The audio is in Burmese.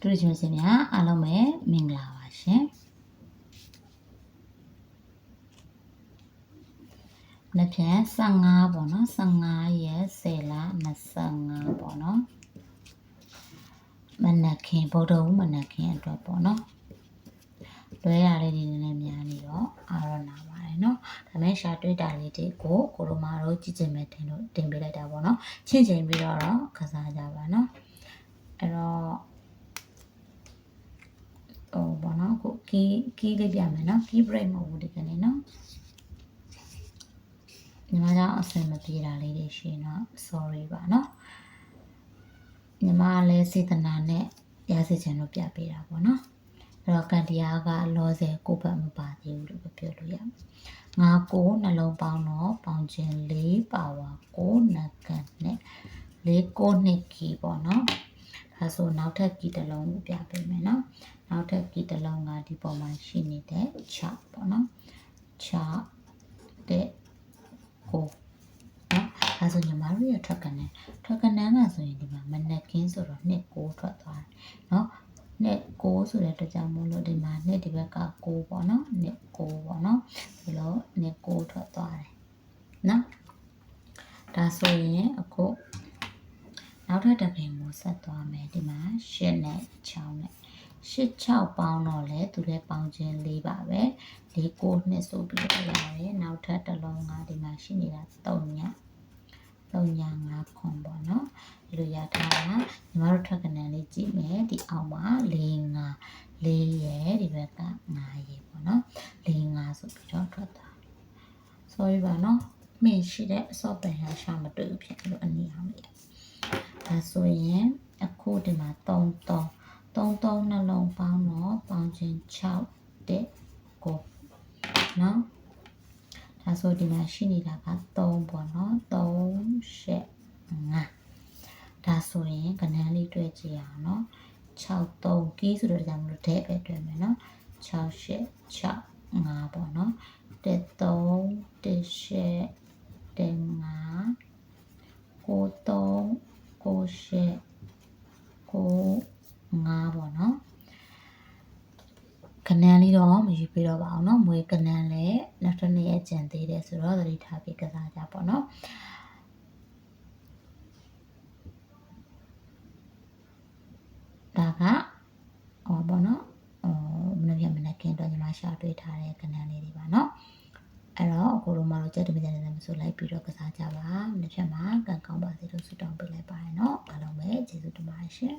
တူတူချင်းစင်များအားလုံးပဲမင်္ဂလာပါရှင်နှစ်ဖြန်15ပေါ့နော်15ရက်10လ25ပေါ့နော်မနက်ခင်ဗုဒ္ဓဦးမနက်ခင်အတွက်ပေါ့နော်လွဲရလေးတွေနည်းနည်းများနေတော့အာရနာပါတယ်နော်ဒါပေမဲ့ရှာတွေ့တာလေးတွေကိုကိုလိုမာတို့ကြည့်ချင်မဲ့တင်လို့တင်ပေးလိုက်တာပေါ့နော်ချင့်ချိန်ပြီးတော့တော့ကစားကြပါနော်အဲ့တော့ဟိုပေါ့နော် ကိုကီးကီးလေးပြမယ်နော်ကီး break မဟုတ်ဘူးဒီကနေ့နော်ညီမကြောင့်အဆင်မပြေတာလေးတွေရှိရင်တော့ sorry ပါနော်ညီမလည်းစေတနာနဲ့ရစေချင်လို့ပြပေးတာပေါ့နော်အဲ့တော့ကန်တရားကလောဆယ်ကိုယ့်ဘက်မပါသေးဘူးလို့ပဲပြောလို့ရမယ်ငါကိုနှလုံးပေါင်းတော့ပေါင်းခြင်း၄ပါဝါကိုနကန်နဲ့၄ကိုနှစ်ကီပေါ့နော်ဒါဆိုနောက်ထပ်ကီတစ်လုံးကိုပြပေးမယ်နော် နောက်ထပ်ကီတစ်လုံးကဒီပေါ်မှာရှိနေတဲ့6ပေါ့နော်6တဲ့ကိုနော်ဒါဆိုညီမတို့ရထွက်ကနေထွက်ကနေကဆိုရင်ဒီမှာမနက်ကင်းဆိုတော့နှစ်ကိုထွက်သွားတယ်နော်နှစ်ကိုဆိုတဲ့အတွက်ကြောင့်မို့လို့ဒီမှာနှစ်ဒီဘက်ကကိုပေါ့နော်နှစ်ကိုပေါ့နော်ဒီလိုနှစ်ကိုထွက်သွားတယ်နော်ဒါဆိုရင်အခုနောက်ထပ်တစ်ပင်ကိုဆက်သွားမယ်ဒီမှာရှစ်နဲ့6နဲ့ ရှစ်6ပေါင်းတော့လေသူလည်းပေါင်းခြင်း၄ပါပဲ၄ကိုနှစ်ဆိုပြီးတော့ရတယ်နောက်ထပ်တစ်လုံးကဒီမှာရှိနေတာ3ည3ည5ခွန်ပေါ့နော်ဒီလိုရထားတာညီမတို့ထွက်ကနေလေးကြည့်မယ်ဒီအောက်မှာ4 5 4ရဲ့ဒီဘက်က5ရဲ့ပေါ့နော်4 5ဆိုပြီးတော့ထွက်သွား sorry ပါနော်မင်းရှိတဲ့အစော့ပန်ဟာရှာမတွေ့ဘူးဖြစ်လို့အနည်းအောင်လေးဒါဆိုရင်အခုဒီမှာ3 3 3 3နှလုံးပေါင်းတော့ပေါင်းခြင်း6တဲ့ကိုနော်ဒါဆိုဒီမှာရှိနေတာက3ပေါ့နော်3 8 5ဒါဆိုရင်ကဏ္ဍလေးတွေ့ကြည့်အောင်နော်6 3ကီးဆိုတော့ဒါကြောင့်မလို့တဲ့ပဲတွေ့မယ်နော်6 8 6 5ပေါ့နော်1 3 1 8 1 5 9 3 9 8 ကနန်းလေးတော့မယူပြတော့ပါအောင်เนาะမွေကနန်းလည်းနောက်တစ်နေ့ရကြံသေးတယ်ဆိုတော့သတိထားပြီးကစားကြပေါ့เนาะဒါကဟောပေါ့เนาะဟိုမနေ့ကမနေ့ကင်းတော့ညီမရှာတွေ့ထားတဲ့ကနန်းလေးတွေပါเนาะအဲ့တော့အကိုတို့မတို့ကြက်တမကြနေတယ်မဆိုလိုက်ပြီးတော့ကစားကြပါမနေ့ကမှကံကောင်းပါစေလို့ဆုတောင်းပေးလိုက်ပါရเนาะအားလုံးပဲကျေးဇူးတင်ပါတယ်ရှင်